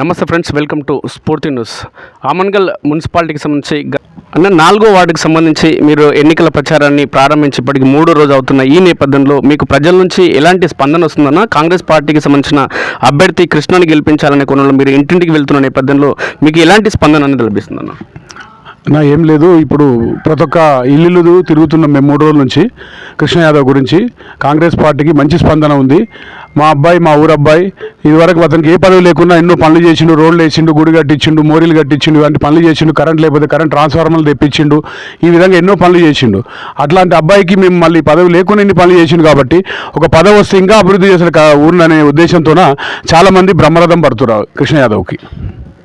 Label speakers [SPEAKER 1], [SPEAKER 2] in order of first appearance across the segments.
[SPEAKER 1] నమస్తే friends welcome to Sphoorthi news. Amangal మున్సిపాలిటీకి సంబంధించి అన్న నాలుగో వార్డుకి సంబంధించి మీరు ఎన్నికల ప్రచారాన్ని ప్రారంభించి ఇప్పటికి మూడో రోజు అవుతున్న ఈ నేపథ్యంలో మీకు ప్రజల నుంచి ఎలాంటి స్పందన వస్తుందన్న కాంగ్రెస్ పార్టీకి సంబంధించిన అభ్యర్థి కృష్ణని గెలిపించాలనే కోణంలో మీరు ఇంటింటికి వెళ్తున్న నేపథ్యంలో మీకు ఎలాంటి స్పందన అనేది లభిస్తుందన్న?
[SPEAKER 2] నా ఏం లేదు ఇప్పుడు ప్రతి ఒక్క ఇల్లు తిరుగుతున్నాం మేము మూడు రోజుల నుంచి కృష్ణ యాదవ్ గురించి. కాంగ్రెస్ పార్టీకి మంచి స్పందన ఉంది. మా అబ్బాయి మా ఊరు అబ్బాయి ఇదివరకు అతనికి ఏ పదవి లేకుండా ఎన్నో పనులు చేసిండు రోడ్లు వేసిండు గుడి కట్టించిండు మోరీలు కట్టించిండు ఇలాంటి పనులు చేసిండు కరెంట్ లేకపోతే కరెంట్ ట్రాన్స్ఫార్మర్లు తెప్పించిండు ఈ విధంగా ఎన్నో పనులు చేసిండు. అట్లాంటి అబ్బాయికి మేము మళ్ళీ పదవి లేకుండా ఇన్ని పనులు చేసిండు కాబట్టి ఒక పదవి వస్తే ఇంకా అభివృద్ధి చేసిన ఊరిననే ఉద్దేశంతోన చాలామంది బ్రహ్మరథం పడుతున్నారు కృష్ణ యాదవ్కి.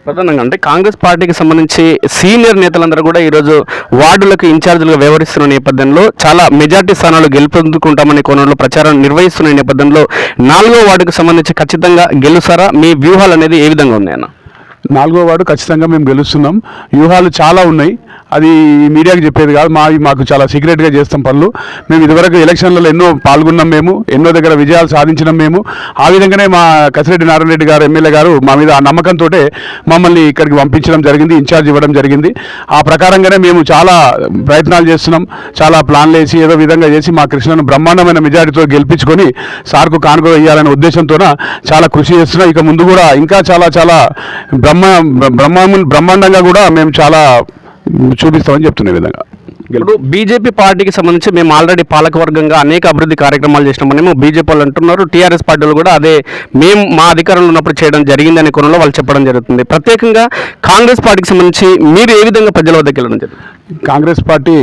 [SPEAKER 1] ప్రధానంగా అంటే కాంగ్రెస్ పార్టీకి సంబంధించి సీనియర్ నేతలందరూ కూడా ఈరోజు వార్డులకు ఇన్ఛార్జీలుగా వ్యవహరిస్తున్న నేపథ్యంలో చాలా మెజార్టీ స్థానాలు గెలుపొందుకుంటామనే కోణంలో ప్రచారం నిర్వహిస్తున్న నేపథ్యంలో నాలుగో వార్డుకు సంబంధించి ఖచ్చితంగా గెలుస్తారా? మీ వ్యూహాలు అనేది ఏ విధంగా ఉన్నాయన్న?
[SPEAKER 2] నాలుగో వార్డు ఖచ్చితంగా మేము గెలుస్తున్నాం. వ్యూహాలు చాలా ఉన్నాయి. అది మీడియాకి చెప్పేది కాదు. మా మాకు చాలా సీక్రెట్గా చేస్తాం పనులు. మేము ఇదివరకు ఎలక్షన్లలో ఎన్నో పాల్గొన్నాం మేము. ఎన్నో దగ్గర విజయాలు సాధించినాం మేము. ఆ విధంగానే మా కసిరెడ్డి నారాయణ రెడ్డి గారు ఎమ్మెల్యే గారు మా మీద ఆ నమ్మకంతో మమ్మల్ని ఇక్కడికి పంపించడం జరిగింది ఇన్ఛార్జ్ ఇవ్వడం జరిగింది. ఆ ప్రకారంగానే మేము చాలా ప్రయత్నాలు చేస్తున్నాం. చాలా ప్లాన్లు వేసి ఏదో విధంగా చేసి మా కృష్ణను బ్రహ్మాండమైన మెజారిటీతో గెలిపించుకొని సార్కు కానుక వేయాలనే ఉద్దేశంతోన చాలా కృషి చేస్తున్నాం. ఇక ముందు కూడా ఇంకా చాలా చాలా బ్రహ్మ బ్రహ్మ బ్రహ్మాండంగా కూడా మేము చాలా చూపిస్తామని చెప్తున్న విధంగా.
[SPEAKER 1] ఇప్పుడు బీజేపీ పార్టీకి సంబంధించి మేము ఆల్రెడీ పాలకవర్గంగా అనేక అభివృద్ధి కార్యక్రమాలు చేసినామనేమో బీజేపీ వాళ్ళు అంటున్నారు. టీఆర్ఎస్ పార్టీలు కూడా అదే మేము మా అధికారంలో ఉన్నప్పుడు చేయడం జరిగిందనే కోణంలో వాళ్ళు చెప్పడం జరుగుతుంది. ప్రత్యేకంగా కాంగ్రెస్ పార్టీకి సంబంధించి మీరు ఏ విధంగా ప్రజల వద్దకు వెళ్ళడం జరిగింది
[SPEAKER 2] కాంగ్రెస్ పార్టీ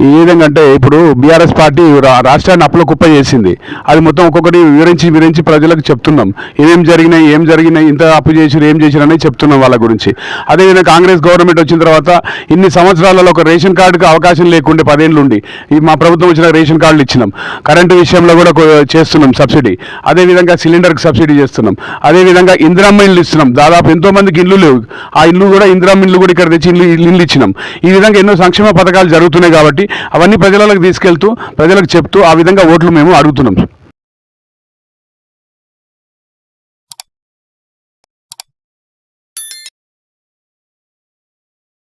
[SPEAKER 2] ఏ విధంగా అంటే ఇప్పుడు బీఆర్ఎస్ పార్టీ రాష్ట్రాన్ని అప్పుల కుప్ప చేసింది. అది మొత్తం ఒక్కొక్కటి వివరించి వివరించి ప్రజలకు చెప్తున్నాం. ఏమేం జరిగినాయి ఏం జరిగినాయి ఇంత అప్పు చేసిరు ఏం చేసిరు అనేది చెప్తున్నాం వాళ్ళ గురించి. అదేవిధంగా కాంగ్రెస్ గవర్నమెంట్ వచ్చిన తర్వాత ఇన్ని సంవత్సరాలలో ఒక రేషన్ కార్డుకి అవకాశం లేకుండే పదేళ్ళు ఉండి మా ప్రభుత్వం వచ్చిన రేషన్ కార్డులు ఇచ్చినాం. కరెంటు విషయంలో కూడా చేస్తున్నాం సబ్సిడీ. అదేవిధంగా సిలిండర్కి సబ్సిడీ చేస్తున్నాం. అదేవిధంగా ఇందిరమ్మ ఇల్లు ఇస్తున్నాం. దాదాపు ఎంతో మందికి ఇల్లు లేవు. ఆ ఇల్లు కూడా ఇందిరమ్మ ఇల్లు కూడా ఇక్కడ తెచ్చి ఇల్లు ఇల్లు ఇచ్చినాం. ఈ విధంగా ఎన్నో సంక్షేమ పథకాలు జరుగుతున్నాయి కాబట్టి అవన్నీ ప్రజలకు తీసుకెళ్తూ ప్రజలకు చెప్తూ ఆ విధంగా ఓట్లు మేము అడుగుతున్నాం.